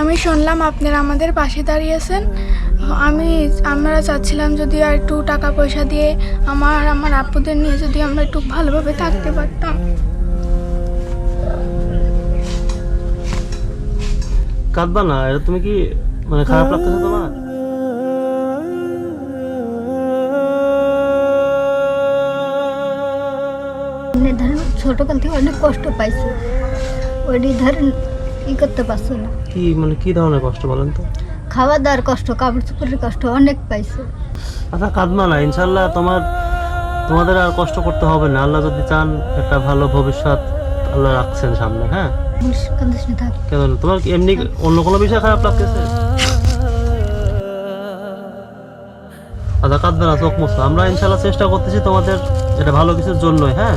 আমি শুনলাম আপনারা আমাদের পাশে দাঁড়িয়েছেন। আমি আমরা চাচ্ছিলাম যদি আর একটু টাকা পয়সা দিয়ে আমার আমার আপুদের নিয়ে যদি আমরা একটু ভালোভাবে থাকতে পারতাম। কাঁদবা না এটা তুমি কি মানে খারাপ লাগতেছে তোমার? মানে ধরেন ছোটকাল থেকে অনেক কষ্ট পাইছে। ওই ধরেন ই করতে পারছ না। কি মানে কি ধরনের কষ্ট বলেন তো? খাওয়া দাওয়ার কষ্ট কাপড় চোপড়ের কষ্ট অনেক পাইছে। আচ্ছা কাঁদবা না ইনশাল্লাহ তোমার তোমাদের আর কষ্ট করতে হবে না। আল্লাহ যদি চান একটা ভালো ভবিষ্যৎ আল্লাহ রাখছেন সামনে হ্যাঁ? কেন তোমার এমনি অন্য কোনো বিষয় খারাপ লাগতেছে? আচ্ছা কাঁদবে না চোখ মুছো আমরা ইনশাল্লাহ চেষ্টা করতেছি তোমাদের এটা ভালো কিছুর জন্যই হ্যাঁ?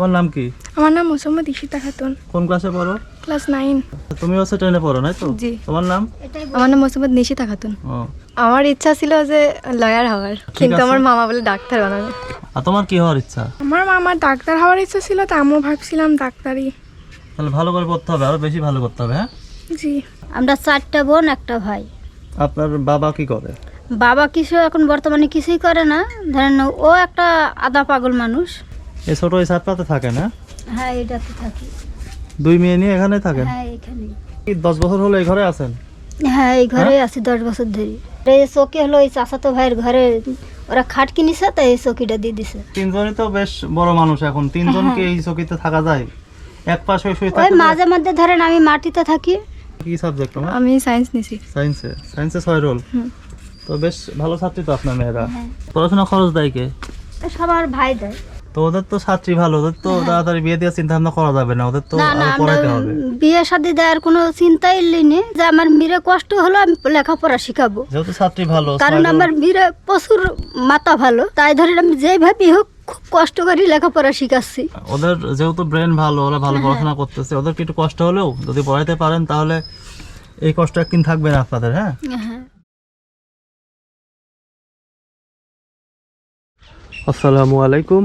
তোমার নাম কি? আমার নাম মোসাম্মদ ইশিতা খাতুন। কোন ক্লাসে পড়ো? ক্লাস নাইন তুমি হচ্ছে টেনে পড়ো না তো? জি। তোমার নাম? আমার নাম মোসাম্মদ নিশিতা খাতুন। ও। আমার ইচ্ছা ছিল যে লয়ার হওয়ার কিন্তু আমার মামা বলে ডাক্তার বানাবে। আর তোমার কি হওয়ার ইচ্ছা? আমার মামার ডাক্তার হওয়ার ইচ্ছা ছিল তা আমিও ভাবছিলাম ডাক্তারি। তাহলে ভালো করে পড়তে হবে আরও বেশি ভালো করতে হবে হ্যাঁ? জি। আমরা চারটা বোন একটা ভাই। আপনার বাবা কি করে? বাবা কিছু এখন বর্তমানে কিছুই করে না। ধরেন ও একটা আদা পাগল মানুষ। এই ছোট এই ছাত্রাতে থাকে না? হ্যাঁ এটাতে থাকি। দুই মেয়ে নিয়ে এখানে থাকেন? হ্যাঁ এখানে। কি দশ বছর হলো এই ঘরে আছেন? হ্যাঁ এই ঘরে আছি দশ বছর ধরে। এই চৌকি হলো এই চাচাতো ভাইয়ের ঘরে। ওরা খাট কিনেছে তাই এই চৌকিটা দিয়ে দিছে। তিনজনই তো বেশ বড় মানুষ এখন। তিনজনকে এই চকিতে থাকা যায়? এক পাশ হয়ে শুয়ে ওই মাঝে মধ্যে ধরেন আমি মাটিতে থাকি। কি সাবজেক্ট তোমার? আমি সায়েন্স নিছি। সায়েন্সে সায়েন্সে ছয় রোল তো বেশ ভালো ছাত্রী তো আপনার মেয়েরা। হ্যাঁ। পড়াশোনা খরচ দেয় কে? সবার ভাই দেয়। তো ওদের তো ছাত্রী ভালো ওদের তো তাড়াতাড়ি বিয়ে দেওয়ার চিন্তা ভাবনা করা যাবে না ওদের তো হ্যাঁ। হবে। বিয়ে শাদি দেওয়ার কোনো চিন্তাই নেই যে আমার মেয়ের কষ্ট হলো আমি লেখাপড়া শিখাবো। যেহেতু ছাত্রী ভালো কারণ আমার মেয়ের প্রচুর মাথা ভালো তাই ধরেন আমি হোক খুব কষ্ট করে লেখাপড়া শিখাচ্ছি। ওদের যেহেতু ব্রেন ভালো ওরা ভালো পড়াশোনা করতেছে ওদের একটু কষ্ট হলেও যদি পড়াইতে পারেন তাহলে এই কষ্ট একদিন থাকবে না আপনাদের হ্যাঁ? হ্যাঁ। আসসালামু আলাইকুম।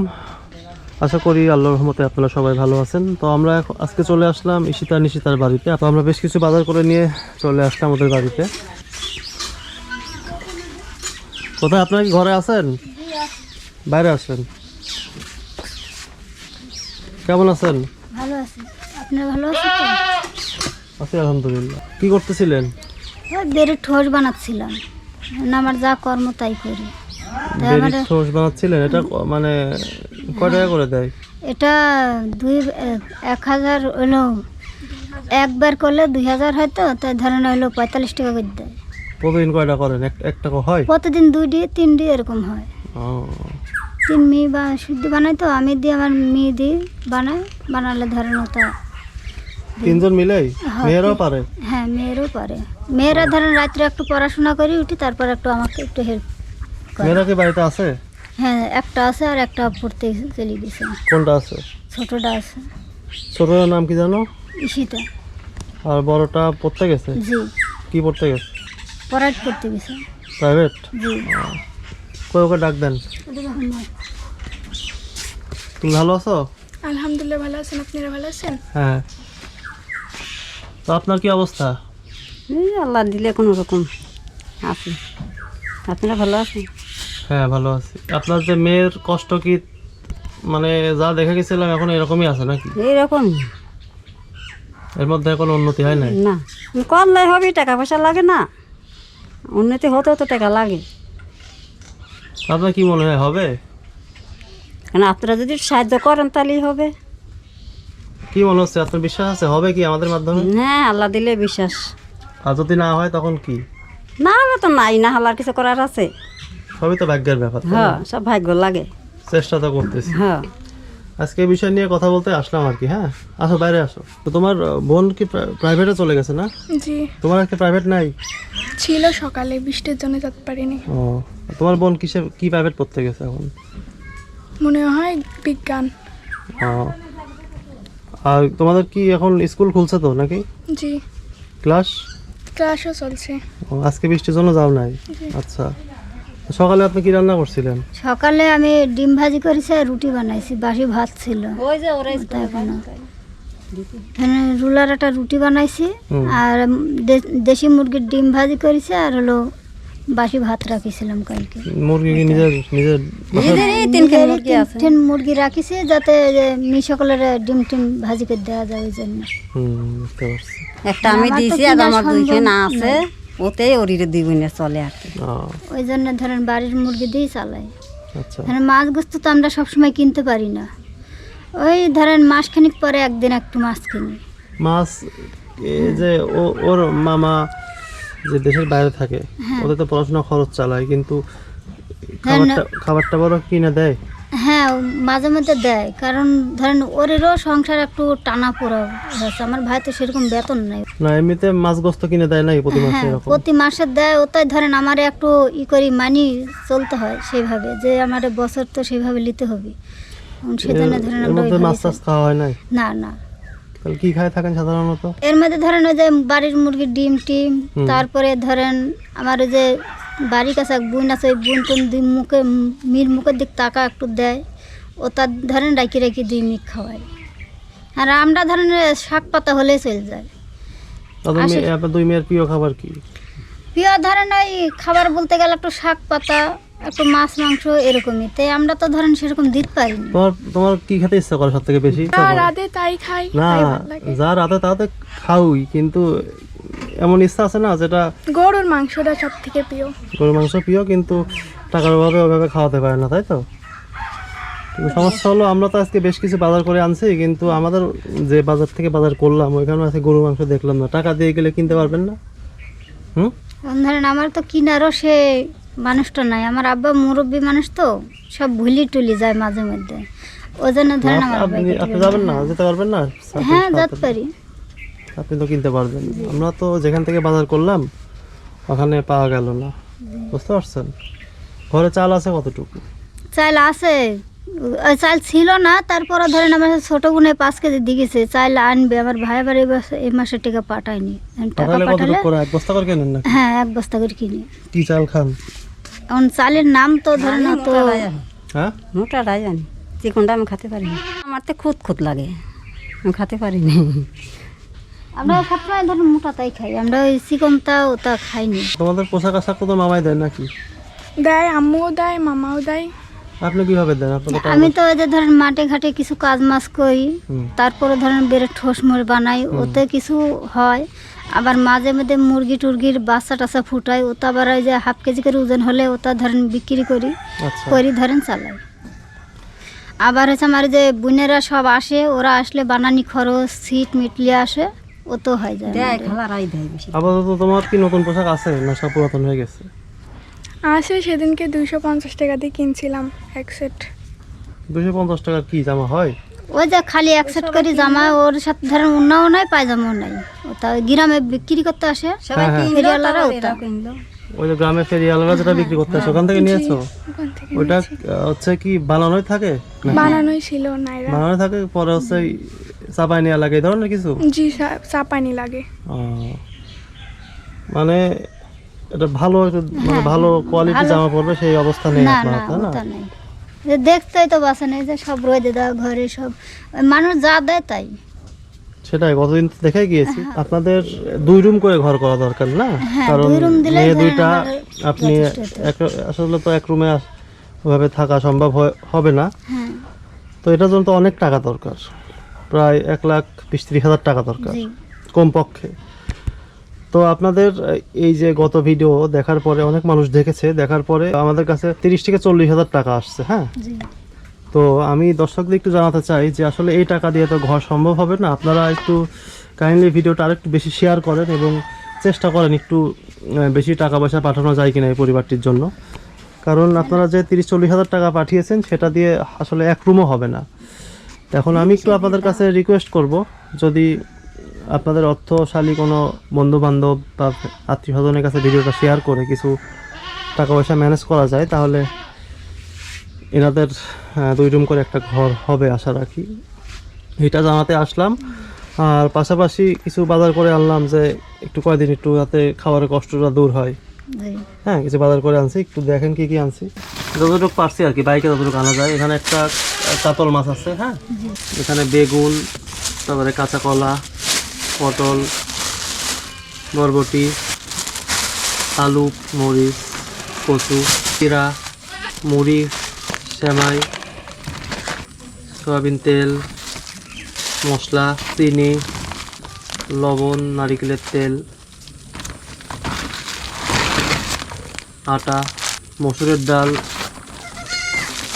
আশা করি আল্লাহর রহমতে আপনারা সবাই ভালো আছেন। তো আমরা আজকে চলে আসলাম ঈশিতা নিশিতার বাড়িতে। তো আমরা বেশ কিছু বাজার করে নিয়ে চলে আসলাম ওদের বাড়িতে। কোথায় আপনারা কি ঘরে আছেন? বাইরে আছেন। কেমন আছেন? ভালো আছি। ভালো আলহামদুলিল্লাহ। কি করতেছিলেন? ওই বেড়ে ঠোস বানাচ্ছিলাম। না আমার যা কর্ম তাই করি। ঠোস বানাচ্ছিলেন? এটা মানে কয় টাকা করে দেয়? এটা দুই এক হাজার হলো একবার করলে দুই হাজার হয়তো তাই ধরেন হলো পঁয়তাল্লিশ টাকা করে দেয়। প্রতিদিন কয়টা করেন? এক টাকা হয়? প্রতিদিন দুই দিয়ে তিন দিয়ে এরকম হয়। তিন মেয়ে বা শুদ্ধ বানাই তো আমি দিয়ে আমার মেয়ে দিয়ে বানাই বানালে ধরেন ওটা তিনজন মিলেই হ্যাঁ, মেয়েরাও পারে? হ্যাঁ মেয়েরও পারে। মেয়েরা ধরেন রাত্রে একটু পড়াশোনা করি উঠি তারপর একটু আমাকে একটু হেল্প মেয়েরা কি বাড়িতে আছে? হ্যাঁ একটা আছে আর একটা পড়তে চলে গেছে কোনটা আছে? ছোটটা আছে। ছোটটার নাম কি জানো? ইসিতা আর বড়টা পড়তে গেছে? জি। কি পড়তে গেছে? পড়াট করতে গেছে। প্রাইভেট? জি। কই ওকে ডাক দেন। তুমি ভালো আছো? আলহামদুলিল্লাহ ভালো আছেন। আপনারা ভালো আছেন? হ্যাঁ। তো আপনার কি অবস্থা? এই আল্লাহ দিলে কোনো রকম আছে। আপনারা ভালো আছেন? হ্যাঁ ভালো আছি। আপনার যে মেয়ের কষ্ট কি মানে যা দেখে গেছিলাম এখন এরকমই আছে নাকি? এইরকম এর মধ্যে এখন উন্নতি হয় নাই? না। করলে হবে টাকা পয়সা লাগে না। উন্নতি হতে তো টাকা লাগে। আপনার কি মনে হয় হবে? কেন আপনারা যদি সাহায্য করেন তাহলেই হবে। কি মনে হচ্ছে আপনার বিশ্বাস আছে হবে কি আমাদের মাধ্যমে? হ্যাঁ আল্লাহ দিলে বিশ্বাস। আর যদি না হয় তখন কি? না হলে তো নাই না হলে আর কিছু করার আছে। সবই তো ভাগ্যের ব্যাপার হ্যাঁ সব ভাগ্য লাগে। চেষ্টা তো করতেছি। হ্যাঁ। আজকে এই বিষয় নিয়ে কথা বলতে আসলাম আর কি হ্যাঁ? আসো বাইরে আসো। তো তোমার বোন কি প্রাইভেটে চলে গেছে না? জি। তোমার একটা প্রাইভেট নাই? ছিল সকালে বৃষ্টির জন্য যেতে পারিনি। ও তোমার বোন কিসে কি প্রাইভেট পড়তে গেছে এখন? মনে হয় বিজ্ঞান। ও। আর তোমাদের কি এখন স্কুল খুলছে তো নাকি? জি। ক্লাস? ক্লাসও চলছে। ও, আজকে বৃষ্টির জন্য যাও নাই? আচ্ছা। সকালে আপনি কি রান্না করছিলেন? সকালে আমি ডিম ভাজি করেছি আর রুটি বানাইছি বাসি ভাত ছিল। ওই যে ওরাই এখনও। এখানে রুলার একটা রুটি বানাইছি আর দেশি মুরগির ডিম ভাজি করেছি আর হলো বাসি ভাত রাখিছিলাম কালকে। মুরগি কি নিজের নিজের নিজের তিন কেজি মুরগি আছে। তিন মুরগি রাখিছি যাতে মি সকলের ডিম টিম ভাজি করে দেওয়া যায় ওই জন্য। হুম বুঝতে পারছি। একটা আমি দিয়েছি আর আমার দুইখানা আছে। ওতেই ওরিরে দুই বোনের চলে আর কি। ও, ওই জন্য ধরেন বাড়ির মুরগি দিয়েই চালাই আচ্ছা। ধরেন মাছ গোস্ত তো আমরা সবসময় কিনতে পারি না। ওই ধরেন মাসখানিক পরে একদিন একটু মাছ কিনি। মাছ এই যে ও- ওর মামা যে দেশের বাইরে থাকে হ্যাঁ। ওদের তো পড়াশোনা খরচ চালায় কিন্তু খাবারটা খাবারটা বড় কিনে দেয়। হ্যাঁ মাঝে মধ্যে দেয়। কারণ ধরেন ওরেরও সংসার একটু টানা পোড়া হয়েছে। আমার ভাই তো সেরকম বেতন নেই। না এমনিতে মাছ গোস্ত কিনে দেয় নাই প্রতি মাসে হ্যাঁ এরকম। প্রতি মাসে দেয় ওটাই ধরেন আমার একটু ই করি মানি চলতে হয় সেইভাবে যে আমার বছর তো সেইভাবে নিতে হবে। সেজন্য ধরেন এর আমরা ওইভাবে মাছ খাওয়া হয় না না। তাহলে কি খায় থাকেন সাধারণত? এর মধ্যে ধরেন ওই যে বাড়ির মুরগির ডিম টিম তারপরে ধরেন আমার ওই যে বাড়ির কাছে এক বোন আছে ওই বোন টোন দুই মুখে মির মুখের দিক টাকা একটু দেয়। ও তার ধরেন রাখি রাখি দুই মিক খাওয়াই আর আমরা ধরেন শাক পাতা হলে চলে যায়। আপনার দুই মেয়ের প্রিয় খাবার কি? প্রিয় ধরেন ওই খাবার বলতে গেলে একটু শাক পাতা একটু মাছ মাংস এরকমই। তাই আমরা তো ধরেন সেরকম দিতে পারিনি। তোমার তোমার কি খেতে ইচ্ছা করে সব থেকে বেশি রাতে তাই খাই না ভালো লাগে। যা রাতে তাতে খাওই কিন্তু এমন ইচ্ছা আছে না যেটা গরুর মাংসটা সব থেকে প্রিয়। গরু মাংস প্রিয় কিন্তু টাকার অভাবে ওভাবে খাওয়াতে পারে না তাই তো? সমস্যা হলো আমরা তো আজকে বেশ কিছু বাজার করে আনছি কিন্তু আমাদের যে বাজার থেকে বাজার করলাম ওইখানে আছে গরু মাংস দেখলাম না। টাকা দিয়ে গেলে কিনতে পারবেন না? হুম? ধরেন আমার তো কিনারও সে মানুষটা নাই আমার আব্বা মুরব্বী মানুষ তো সব ভুলি টুলি যায় মাঝে মধ্যে। ওই জন্য ধরেন আমার আপনি যাবেন না। যেতে পারবেন না? হ্যাঁ যেতে পারি। আপনি তো কিনতে পারবেন। আমরা তো যেখান থেকে বাজার করলাম ওখানে পাওয়া গেল না। বুঝতে পারছেন? ঘরে চাল আছে কতটুকু? চাল আছে। চাল ছিল না তারপরে ধরেন আমার ছোট গুনে পাঁচ কেজি দিয়েছে চাল আনবে আমার ভাই আবার এই মাসের টাকা পাঠায়নি। এখন টাকা পাঠালে এক বস্তা করে কেনেন না হ্যাঁ এক বস্তা করে কিনি। কি চাল খান? এখন চালের নাম তো ধরেন না তো হ্যাঁ? মোটাটাই জানি চিকনটা আমি খেতে পারি না। আমার তো খুদ খুদ লাগে। আমি খেতে পারি না। আমরা সবসময় ধরেন মোটা তাই খাই আমরা ওই চিকনটা ওটা খাইনি। তোমাদের পোশাক আশাক তো মামাই দেয় নাকি? দেয় আম্মুও দেয় মামাও দেয়। আপনি কীভাবে দেন? আমি তো ওই যে ধরেন মাঠে ঘাটে কিছু কাজ মাছ করি তারপরে ধরেন বেড়ে ঠোস মোড় বানাই ওতে কিছু হয়। আবার মাঝে মধ্যে মুরগি টুরগির বাচ্চা টাচ্চা ফুটাই ওটা আবার ওই যে হাফ কেজি করে ওজন হলে ওটা ধরেন বিক্রি করি আচ্ছা। করি ধরেন চালাই। আবার হচ্ছে আমার যে বোনেরা সব আসে ওরা আসলে বানানি খরচ সিট মিটলি আসে। ও তো হয়ে যায় দেয় খালারাই দেয় বেশি আপাতত তোমার কি নতুন পোশাক আছে না সব পুরাতন হয়ে গেছে? আসে সেদিনকে দুইশো পঞ্চাশ টাকা দিয়ে কিনছিলাম এক সেট। দুশো পঞ্চাশ টাকার কি জামা হয়? ওই যে খালি এক সেট করে জামা ওর সাথে ধরেন উন্নাও নাই পায়জামাও নাই। ওটা গ্রামে বিক্রি করতে আসে সবাই হ্যাঁ, হ্যাঁ। কিনলো ফেরিওয়ালারা ওটা। কিনলো। ওই যে গ্রামে ফেরিয়ালরা যেটা বিক্রি করতে আসে ওখান থেকে নিয়েছো? ওখান থেকে ওইটা আহ, হচ্ছে কি বানানোই থাকে বানানোই ছিল নাইরা। বানানোই থাকে পরে হচ্ছে চাপাই নেওয়া লাগে ধরনের কিছু? জি চা- লাগে। মানে এটা ভালো মানে ভালো কোয়ালিটি জামা পড়বে সেই অবস্থা নেই আপনার তাই না? যে দেখতেই তো বাসা নেই যে সব রোদে দেওয়া ঘরে সব মানুষ যা দেয় তাই। সেটাই কতদিন তো দেখে গিয়েছি। আপনাদের দুই রুম করে ঘর করা দরকার না? হ্যাঁ, কারণ মেয়ে দুইটা আপনি আসলে তো এক রুমে ওভাবে থাকা সম্ভব হবে না। হ্যাঁ। তো এটার জন্য তো অনেক টাকা দরকার। প্রায় এক লাখ বিশ ত্রিশ হাজার টাকা দরকার কমপক্ষে। তো আপনাদের এই যে গত ভিডিও দেখার পরে অনেক মানুষ দেখেছে দেখার পরে আমাদের কাছে তিরিশ থেকে চল্লিশ হাজার টাকা আসছে হ্যাঁ? তো আমি দর্শকদের একটু জানাতে চাই যে আসলে এই টাকা দিয়ে তো ঘর সম্ভব হবে না। আপনারা একটু কাইন্ডলি ভিডিওটা আরেকটু বেশি শেয়ার করেন এবং চেষ্টা করেন একটু বেশি টাকা পয়সা পাঠানো যায় কিনা এই পরিবারটির জন্য। কারণ আপনারা যে তিরিশ চল্লিশ হাজার টাকা পাঠিয়েছেন সেটা দিয়ে আসলে এক রুমও হবে না। এখন আমি একটু আপনাদের কাছে রিকোয়েস্ট করব। যদি আপনাদের অর্থশালী কোনো বন্ধু বান্ধব বা আত্মীয় স্বজনের কাছে ভিডিওটা শেয়ার করে কিছু টাকা পয়সা ম্যানেজ করা যায়, তাহলে এনাদের দুই রুম করে একটা ঘর হবে আশা রাখি। এটা জানাতে আসলাম। আর পাশাপাশি কিছু বাজার করে আনলাম যে একটু কয়দিন একটু যাতে খাবারের কষ্টটা দূর হয়। হ্যাঁ কিছু বাজার করে আনছি একটু দেখেন কি কি আনছি। যতটুকু পারছি আর কি বাইকে যতটুকু আনা যায়। এখানে একটা কাতল মাছ আছে হ্যাঁ? এখানে বেগুন তারপরে কাঁচা কলা পটল বরবটি আলু মরিচ কচু জিরা মুড়ি সেমাই সয়াবিন তেল মশলা চিনি লবণ নারিকেলের তেল। আটা, মসুরের ডাল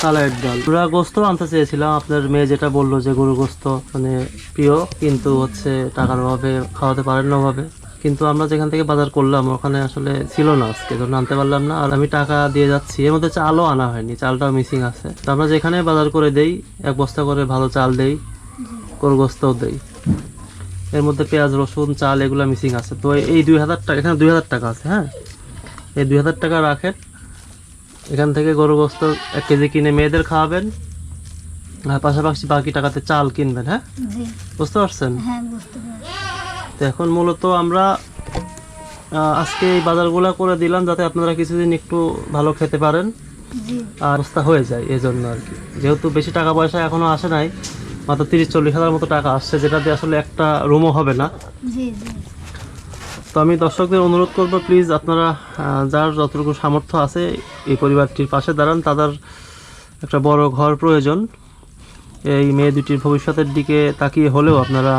কালারের ডাল। পুরা গোস্ত আনতে চেয়েছিলাম, আপনার মেয়ে যেটা বলল যে গরু গোস্ত মানে প্রিয়, কিন্তু হচ্ছে টাকার অভাবে খাওয়াতে পারেন না অভাবে কিন্তু আমরা যেখান থেকে বাজার করলাম, ওখানে আসলে ছিল না আজকে জন্য আনতে পারলাম না। আর আমি টাকা দিয়ে যাচ্ছি, এর মধ্যে চালও আনা হয়নি, চালটাও মিসিং আছে। তো আমরা যেখানে বাজার করে দেই, এক বস্তা করে ভালো চাল দেই গরু গোস্তও দেই। এর মধ্যে পেঁয়াজ, রসুন, চাল, এগুলো মিসিং আছে। তো এই দুই হাজার টাকা, এখানে দুই হাজার টাকা আছে হ্যাঁ? এই দুই হাজার টাকা রাখেন। এখান থেকে গরু গোস্ত এক কেজি কিনে মেয়েদের খাওয়াবেন। আর পাশাপাশি বাকি টাকাতে চাল কিনবেন হ্যাঁ? বুঝতে পারছেন? হ্যাঁ তো এখন মূলত আমরা আজকে এই বাজারগুলো করে দিলাম যাতে আপনারা কিছুদিন একটু ভালো খেতে পারেন। আর অবস্থা হয়ে যায় এই জন্য আর কি। যেহেতু বেশি টাকা পয়সা এখনও আসে নাই মাত্র তিরিশ চল্লিশ হাজার মতো টাকা আসছে যেটা দিয়ে আসলে একটা রুমও হবে না। তো আমি দর্শকদের অনুরোধ করব প্লিজ আপনারা যার যতটুকু সামর্থ্য আছে এই পরিবারটির পাশে দাঁড়ান। তাদের একটা বড় ঘর প্রয়োজন। এই মেয়ে দুটির ভবিষ্যতের দিকে তাকিয়ে হলেও আপনারা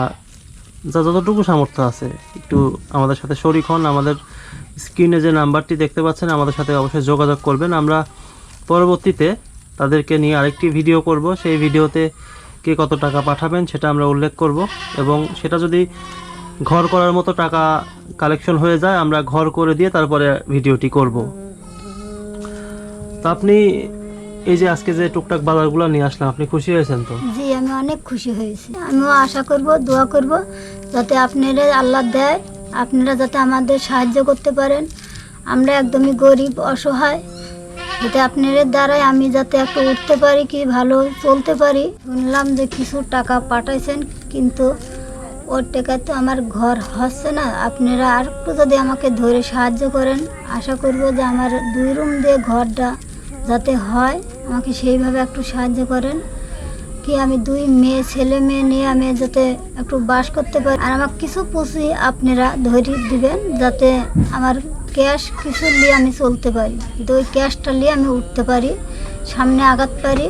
যা যতটুকু সামর্থ্য আছে, একটু আমাদের সাথে শরিক হন। আমাদের স্ক্রিনে যে নাম্বারটি দেখতে পাচ্ছেন, আমাদের সাথে অবশ্যই যোগাযোগ করবেন। আমরা পরবর্তীতে তাদেরকে নিয়ে আরেকটি ভিডিও করব। সেই ভিডিওতে কে কত টাকা পাঠাবেন সেটা আমরা উল্লেখ করব এবং সেটা যদি ঘর করার মতো টাকা কালেকশন হয়ে যায়, আমরা ঘর করে দিয়ে তারপরে ভিডিওটি করব। তো আপনি এই যে আজকে যে টুকটাক বাজারগুলো নিয়ে আসলাম আপনি খুশি হয়েছেন তো? জি, আমি অনেক খুশি হয়েছি। আমিও আশা করব, দোয়া করব, যাতে আপনারা আল্লাহ দেয় আপনারা যাতে আমাদের সাহায্য করতে পারেন। আমরা একদমই গরিব, অসহায়। যাতে আপনাদের দ্বারাই আমি যাতে একটু উঠতে পারি কি ভালো চলতে পারি। শুনলাম যে কিছু টাকা পাঠাইছেন, কিন্তু ওর টাকায় তো আমার ঘর হচ্ছে না। আপনারা আর একটু যদি আমাকে ধরে সাহায্য করেন, আশা করব যে আমার দুই রুম দিয়ে ঘরটা যাতে হয়, আমাকে সেইভাবে একটু সাহায্য করেন। কি আমি দুই মেয়ে, ছেলে মেয়ে নিয়ে আমি যাতে একটু বাস করতে পারি। আর আমার কিছু পুঁজি আপনারা ধরে দিবেন, যাতে আমার ক্যাশ কিছু নিয়ে আমি চলতে পারি। কিন্তু ওই ক্যাশটা নিয়ে আমি উঠতে পারি, সামনে আগাতে পারি,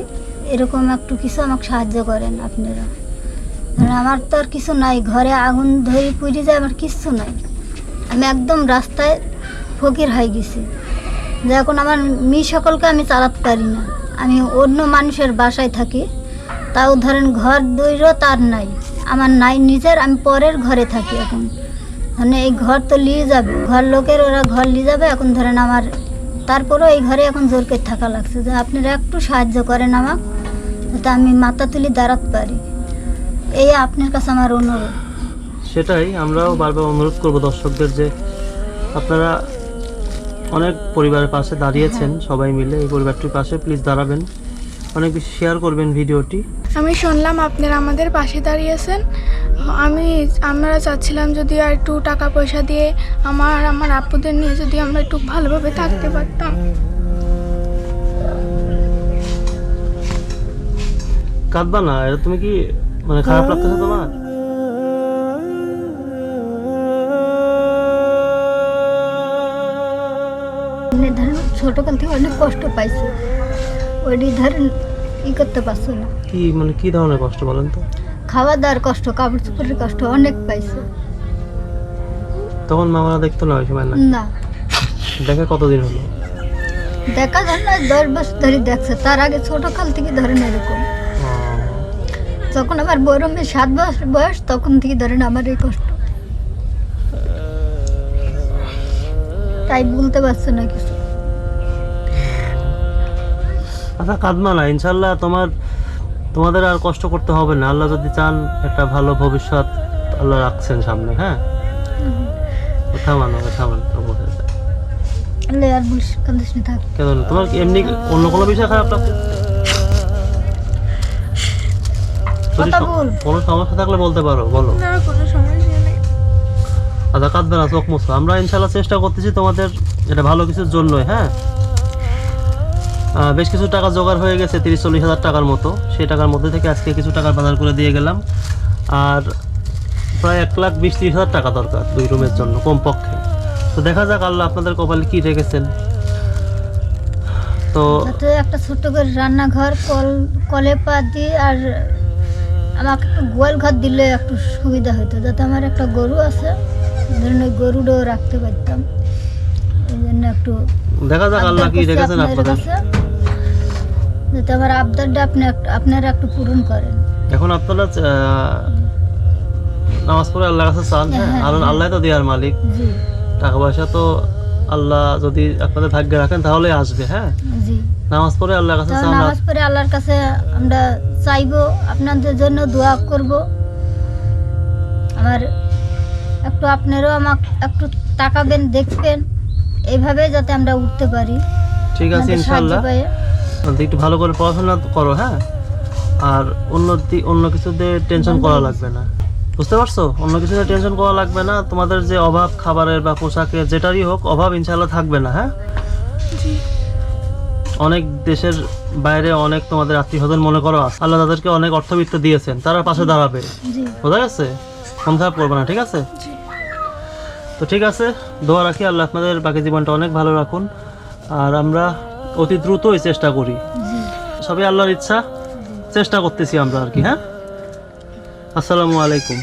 এরকম একটু কিছু আমাকে সাহায্য করেন আপনারা। আমার তো আর কিছু নাই, ঘরে আগুন ধরে পুড়ে যায়, আমার কিচ্ছু নাই। আমি একদম রাস্তায় ফকির হয়ে গেছি। যে এখন আমার মেয়ে সকলকে আমি চালাতে পারি না, আমি অন্য মানুষের বাসায় থাকি, তাও ধরেন ঘর দৈরও তার নাই, আমার নাই নিজের, আমি পরের ঘরে থাকি এখন। মানে এই ঘর তো নিয়ে যাবে, ঘর লোকের ওরা ঘর নিয়ে যাবে, এখন ধরেন আমার, তারপরেও এই ঘরে এখন জোর করে থাকা লাগছে। যে আপনারা একটু সাহায্য করেন আমাকে, যাতে আমি মাথা তুলি দাঁড়াতে পারি। এই আপনার কাছে আমার অনুরোধ। সেটাই আমরাও বারবার অনুরোধ করব দর্শকদের যে আপনারা অনেক পরিবারের পাশে দাঁড়িয়েছেন সবাই মিলে এই পরিবারটির পাশে প্লিজ দাঁড়াবেন। অনেক বেশি শেয়ার করবেন ভিডিওটি। আমি শুনলাম আপনারা আমাদের পাশে দাঁড়িয়েছেন। আমি আমরা চাচ্ছিলাম যদি আর একটু টাকা পয়সা দিয়ে আমার আমার আপুদের নিয়ে যদি আমরা একটু ভালোভাবে থাকতে পারতাম। কাঁদবা না এটা তুমি কি মানে খারাপ লাগতেছে তোমার? ধরেন ছোটোকাল থেকে অনেক কষ্ট পাইছে। ওইটি ধরেন ই করতে পারছ না। কি মানে কি ধরনের কষ্ট বলেন তো? খাওয়া দাওয়ার কষ্ট কাপড় চোপড়ের কষ্ট অনেক পাইছে। তখন মামারা দেখতো না ওই সময় না না। দেখে কতদিন হলো? দেখা যায় না দশ বছর ধরে দেখছে। তার আগে ছোট কাল থেকে ধরেন এরকম। যখন আমার বরমে সাত বছর বয়স তখন থেকে ধরেন আমার এই কষ্ট। তাই বলতে পারছে না কিছু। আচ্ছা কাঁদবা না ইনশাল্লাহ তোমার তোমাদের আর কষ্ট করতে হবে না। আল্লাহ যদি চান একটা ভালো ভবিষ্যৎ আল্লাহ রাখছেন সামনে হ্যাঁ? কথা মানো কথা মানো তোমার এমনি অন্য কোনো বিষয় খারাপ লাগছে? যদি। কোনো সমস্যা থাকলে বলতে পারো বলো। না কোনো সমস্যা নেই। আচ্ছা কাঁদবে না চোখ মুছো। আমরা ইনশাল্লাহ চেষ্টা করতেছি তোমাদের এটা ভালো কিছুর জন্যই হ্যাঁ? বেশ কিছু টাকা জোগাড় হয়ে গেছে তিরিশ চল্লিশ হাজার টাকার মতো। সেই টাকার মধ্যে থেকে আজকে কিছু টাকা বাজার করে দিয়ে গেলাম। আর প্রায় এক লাখ বিশ ত্রিশ হাজার টাকা দরকার দুই রুমের জন্য কমপক্ষে। তো দেখা যাক আল্লাহ আপনাদের কপালে কি রেখেছেন। তো একটা ছোট্ট করে রান্নাঘর কল কলে পা দিয়ে আর আমাকে একটু গোয়াল ঘর দিলে একটু সুবিধা হতো যাতে আমার একটা গরু আছে ধরুন ওই গরুটাও রাখতে পারতাম। এই জন্য একটু দেখা যাক আল্লাহ কি রেখেছেন আপনাদের আপনাদের। কাছে যাতে আমার আবদারটা আপনি আপনারা একটু পূরণ করেন। এখন আপনারা নামাজ পড়ে আল্লাহর কাছে চান হ্যাঁ? হ্যাঁ, আর আল্লাহ তো দেওয়ার মালিক। টাকা পয়সা তো আল্লাহ যদি আপনাদের ভাগ্যে রাখেন তাহলে আসবে হ্যাঁ? নামাজ পড়ে আল্লাহর কাছে নামাজ পড়ে আল্লাহর কাছে আমরা চাইব আপনাদের জন্য দোয়া করব। আমার একটু আপনারাও আমাকে একটু তাকাবেন দেখবেন। এইভাবে যাতে আমরা উঠতে পারি। ঠিক আছে ইনশাল্লাহ। একটু ভালো করে পড়াশোনা করো হ্যাঁ? আর অন্য দি- অন্য কিছুতে টেনশন করা লাগবে না। বুঝতে পারছ? অন্য কিছুতে টেনশন করা লাগবে না। তোমাদের যে অভাব খাবারের বা পোশাকের যেটারই হোক অভাব ইনশাল্লাহ থাকবে না হ্যাঁ? অনেক দেশের বাইরে অনেক তোমাদের আত্মীয় স্বজন মনে করো আল্লাহ তাদেরকে অনেক অর্থবিত্ত দিয়েছেন তারা পাশে দাঁড়াবে। বোঝা গেছে? খারাপ করবে না ঠিক আছে? তো ঠিক আছে দোয়া রাখি আল্লাহ আপনাদের বাকি জীবনটা অনেক ভালো রাখুন। আর আমরা অতি দ্রুতই চেষ্টা করি। সবই আল্লাহর ইচ্ছা চেষ্টা করতেছি আমরা আর কি হ্যাঁ? আসসালামু আলাইকুম।